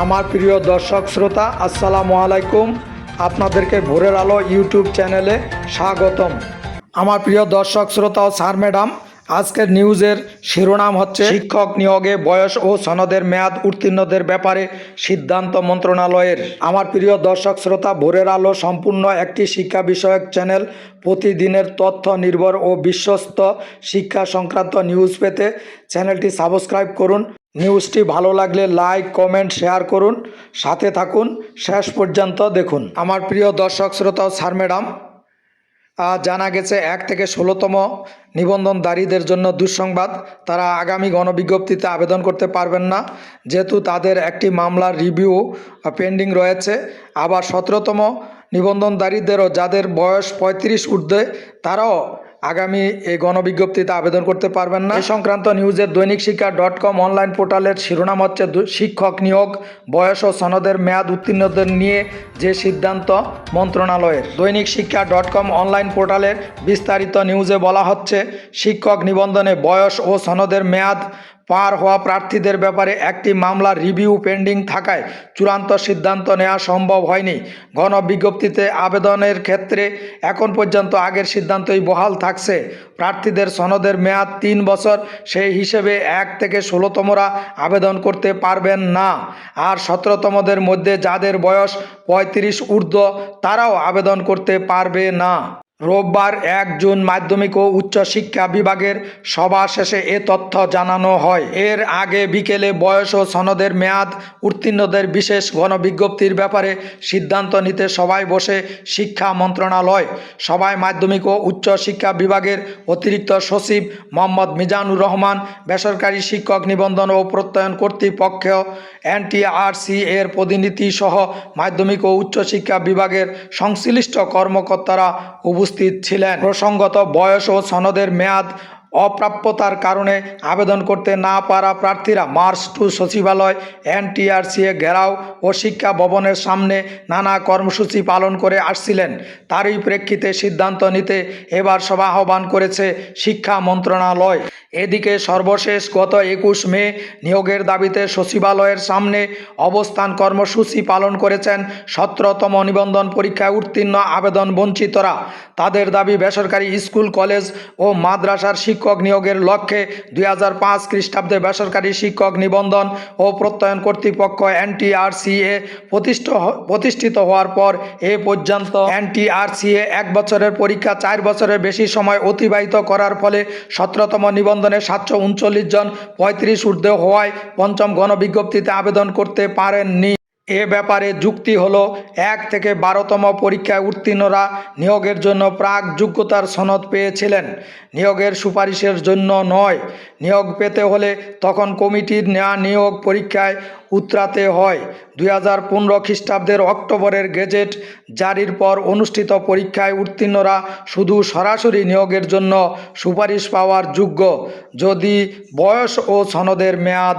আমার প্রিয় দর্শক শ্রোতা, আসসালামু আলাইকুম। আপনাদেরকে ভোরের আলো ইউটিউব চ্যানেলে স্বাগতম। আমার প্রিয় দর্শক শ্রোতা ও স্যার, ম্যাডাম, আজকের নিউজের শিরোনাম হচ্ছে, শিক্ষক নিয়োগে বয়স ও সনদের মেয়াদ উত্তীর্ণদের ব্যাপারে সিদ্ধান্ত মন্ত্রণালয়ের। আমার প্রিয় দর্শক শ্রোতা, ভোরের আলো সম্পূর্ণ একটি শিক্ষা বিষয়ক চ্যানেল, প্রতিদিনের তথ্য নির্ভর ও বিশ্বস্ত শিক্ষা সংক্রান্ত নিউজ পেতে চ্যানেলটি সাবস্ক্রাইব করুন। নিউজটি ভালো লাগলে লাইক, কমেন্ট, শেয়ার করুন। সাথে থাকুন। শেষ পর্যন্ত দেখুন। আমার প্রিয় দর্শক শ্রোতা স্যার, ম্যাডাম জানা গেছে এক থেকে ষোলোতম নিবন্ধনধারীদের জন্য দুঃসংবাদ। তারা আগামী গণবিজ্ঞপ্তিতে আবেদন করতে পারবেন না। যেহেতু তাদের একটি মামলার রিভিউ পেন্ডিং রয়েছে। আবার সতেরোতম নিবন্ধনধারীদেরও যাদের বয়স পঁয়ত্রিশ ঊর্ধ্বে, তারাও আগামী এই গণবিজ্ঞপ্তিতে আবেদন করতে পারবেন না। এ সংক্রান্ত নিউজের দৈনিক শিক্ষা ডট কম অনলাইন পোর্টালের শিরোনাম হচ্ছে শিক্ষক নিয়োগ, বয়স ও সনদের মেয়াদ উত্তীর্ণদের নিয়ে যে সিদ্ধান্ত মন্ত্রণালয়ের। দৈনিক শিক্ষা ডট কম অনলাইন পোর্টালের বিস্তারিত নিউজে বলা হচ্ছে, শিক্ষক নিবন্ধনে বয়স ও সনদের মেয়াদ পার হওয়া প্রার্থীদের ব্যাপারে একটি মামলার রিভিউ পেন্ডিং থাকায় চূড়ান্ত সিদ্ধান্ত নেওয়া সম্ভব হয়নি। গণবিজ্ঞপ্তিতে আবেদনের ক্ষেত্রে এখন পর্যন্ত আগের সিদ্ধান্তই বহাল থাকছে। প্রার্থীদের সনদের মেয়াদ তিন বছর, সেই হিসেবে এক থেকে ষোলোতমরা আবেদন করতে পারবেন না। আর সতেরোতমদের মধ্যে যাদের বয়স পঁয়ত্রিশ ঊর্ধ্ব, তারাও আবেদন করতে পারবে না। রোববার এক জুন মাধ্যমিক ও উচ্চ শিক্ষা বিভাগের সভা শেষে এ তথ্য জানানো হয়। এর আগে বিকেলে বয়স ও সনদের মেয়াদ উত্তীর্ণদের বিশেষ গণবিজ্ঞপ্তির ব্যাপারে সিদ্ধান্ত নিতে সবাই বসে শিক্ষা মন্ত্রণালয়, সভায় মাধ্যমিক ও উচ্চ শিক্ষা বিভাগের অতিরিক্ত সচিব মোহাম্মদ মিজানুর রহমান, বেসরকারি শিক্ষক নিবন্ধন ও প্রত্যয়ন কর্তৃপক্ষ এনটিআরসি এর প্রতিনিধি সহ মাধ্যমিক ও উচ্চ শিক্ষা বিভাগের সংশ্লিষ্ট কর্মকর্তারা উপস্থিত ছিলেন। প্রসঙ্গত বয়স ও সনদের মেয়াদ অপ্রাপ্যতার কারণে আবেদন করতে না পারা প্রার্থীরা মার্চ টু সচিবালয় এনটিআরসিএ ঘেরাও ও শিক্ষা ভবনের সামনে নানা কর্মসূচি পালন করে আসছিলেন। তারই প্রেক্ষিতে সিদ্ধান্ত নিতে এবার সভা আহ্বান করেছে শিক্ষা মন্ত্রণালয়। এদিকে সর্বশেষ গত একুশ মে নিয়োগের দাবিতে সচিবালয়ের সামনে অবস্থান কর্মসূচি পালন করেছেন সতেরোতম নিবন্ধন পরীক্ষায় উত্তীর্ণ আবেদন বঞ্চিতরা তাদের দাবি বেসরকারি স্কুল, কলেজ ও মাদ্রাসার শিক্ষক নিয়োগের লক্ষ্যে দুই হাজার পাঁচ খ্রিস্টাব্দে বেসরকারি শিক্ষক নিবন্ধন ও প্রত্যয়ন কর্তৃপক্ষ এনটিআরসিএ প্রতিষ্ঠ প্রতিষ্ঠিত হওয়ার পর এ পর্যন্ত এনটিআরসিএ এক বছরের পরীক্ষা, চার বছরের বেশি সময় অতিবাহিত করার ফলে সতেরোতম নিবন্ধনে সাতশো উনচল্লিশ জন পঁয়ত্রিশ ঊর্ধ্বে হওয়ায় পঞ্চম গণবিজ্ঞপ্তিতে আবেদন করতে পারেননি। এ ব্যাপারে যুক্তি হলো, এক থেকে বারোতম পরীক্ষায় উত্তীর্ণরা নিয়োগের জন্য প্রাক যোগ্যতার সনদ পেয়েছিলেন। নিয়োগের সুপারিশের জন্য নয়। নিয়োগ পেতে হলে তখন কমিটির নেওয়া নিয়োগ পরীক্ষায় উতরাতে হয়। দুই হাজার পনেরো খ্রিস্টাব্দের অক্টোবরের গেজেট জারির পর অনুষ্ঠিত পরীক্ষায় উত্তীর্ণরা শুধু সরাসরি নিয়োগের জন্য সুপারিশ পাওয়ার যোগ্য। যদি বয়স ও সনদের মেয়াদ